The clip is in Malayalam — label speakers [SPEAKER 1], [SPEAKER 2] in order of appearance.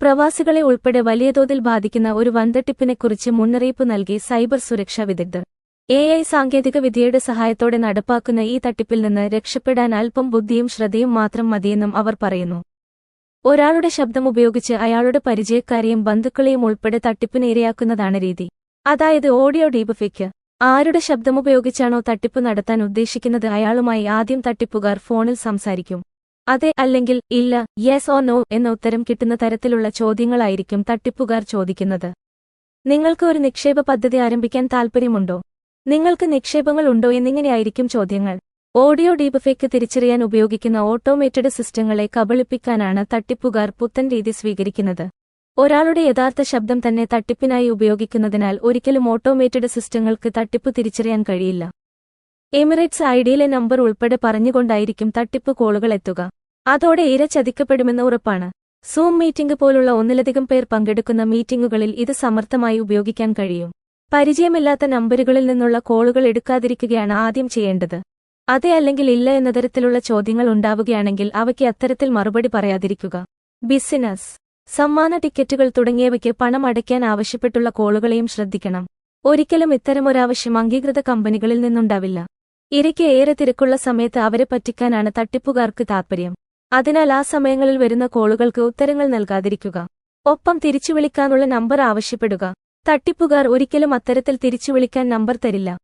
[SPEAKER 1] പ്രവാസികളെ ഉൾപ്പെടെ വലിയ തോതിൽ ബാധിക്കുന്ന ഒരു വൻതട്ടിപ്പിനെക്കുറിച്ച് മുന്നറിയിപ്പ് നൽകി സൈബർ സുരക്ഷാ വിദഗ്ധർ. എ ഐ സാങ്കേതിക വിദ്യയുടെ സഹായത്തോടെ നടപ്പാക്കുന്ന ഈ തട്ടിപ്പിൽ നിന്ന് രക്ഷപ്പെടാൻ അല്പം ബുദ്ധിയും ശ്രദ്ധയും മാത്രം മതിയെന്നും അവർ പറയുന്നു. ഒരാളുടെ ശബ്ദം ഉപയോഗിച്ച് അയാളുടെ പരിചയക്കാരെയും ബന്ധുക്കളെയും ഉൾപ്പെടെ തട്ടിപ്പിന് ഇരയാക്കുന്നതാണ് രീതി. അതായത് ഓഡിയോ ഡീപ്ഫേക്ക് ആരുടെ ശബ്ദമുപയോഗിച്ചാണോ തട്ടിപ്പ് നടത്താൻ ഉദ്ദേശിക്കുന്നത് അയാളുമായി ആദ്യം തട്ടിപ്പുകാർ ഫോണിൽ സംസാരിക്കും. അതെ അല്ലെങ്കിൽ ഇല്ല യെസ് ഓ നോ എന്ന ഉത്തരം കിട്ടുന്ന തരത്തിലുള്ള ചോദ്യങ്ങളായിരിക്കും തട്ടിപ്പുകാർ ചോദിക്കുന്നത്. നിങ്ങൾക്ക് ഒരു നിക്ഷേപ പദ്ധതി ആരംഭിക്കാൻ താൽപ്പര്യമുണ്ടോ? നിങ്ങൾക്ക് നിക്ഷേപങ്ങൾ ഉണ്ടോ എന്നിങ്ങനെയായിരിക്കും ചോദ്യങ്ങൾ. ഓഡിയോ ഡീപ്ഫേക്ക് തിരിച്ചറിയാൻ ഉപയോഗിക്കുന്ന ഓട്ടോമേറ്റഡ് സിസ്റ്റങ്ങളെ കബളിപ്പിക്കാനാണ് തട്ടിപ്പുകാർ പുത്തൻ രീതി സ്വീകരിക്കുന്നത്. ഒരാളുടെ യഥാർത്ഥ ശബ്ദം തന്നെ തട്ടിപ്പിനായി ഉപയോഗിക്കുന്നതിനാൽ ഒരിക്കലും ഓട്ടോമേറ്റഡ് സിസ്റ്റങ്ങൾക്ക് തട്ടിപ്പ് തിരിച്ചറിയാൻ കഴിയില്ല. എമിറേറ്റ്സ് ഐഡിയിലെ നമ്പർ ഉൾപ്പെടെ പറഞ്ഞുകൊണ്ടായിരിക്കും തട്ടിപ്പ് കോളുകൾ എത്തുക. അതോടെ ഇര ചതിക്കപ്പെടുമെന്ന് ഉറപ്പാണ്. സൂം മീറ്റിംഗ് പോലുള്ള ഒന്നിലധികം പേർ പങ്കെടുക്കുന്ന മീറ്റിംഗുകളിൽ ഇത് സമർത്ഥമായി ഉപയോഗിക്കാൻ കഴിയും. പരിചയമില്ലാത്ത നമ്പറുകളിൽ നിന്നുള്ള കോളുകൾ എടുക്കാതിരിക്കുകയാണ് ആദ്യം ചെയ്യേണ്ടത്. അതെ അല്ലെങ്കിൽ ഇല്ല എന്ന തരത്തിലുള്ള ചോദ്യങ്ങൾ ഉണ്ടാവുകയാണെങ്കിൽ അവയ്ക്ക് അത്തരത്തിൽ മറുപടി പറയാതിരിക്കുക. ബിസിനസ്. സമ്മാന ടിക്കറ്റുകൾ തുടങ്ങിയവയ്ക്ക് പണം അടയ്ക്കാൻ ആവശ്യപ്പെട്ടുള്ള കോളുകളെയും ശ്രദ്ധിക്കണം. ഒരിക്കലും ഇത്തരമൊരാവശ്യം അംഗീകൃത കമ്പനികളിൽ നിന്നുണ്ടാവില്ല. ഇരയ്ക്ക് ഏറെ തിരക്കുള്ള സമയത്ത് അവരെ പറ്റിക്കാനാണ് തട്ടിപ്പുകാർക്ക് താൽപ്പര്യം അതിനാൽ ആ സമയങ്ങളിൽ വരുന്ന കോളുകൾക്ക് ഉത്തരങ്ങൾ നൽകാതിരിക്കുക. ഒപ്പം തിരിച്ചു വിളിക്കാനുള്ള നമ്പർ ആവശ്യപ്പെടുക. തട്ടിപ്പുകാർ ഒരിക്കലും അത്തരത്തിൽ തിരിച്ചു വിളിക്കാൻ നമ്പർ തരില്ല.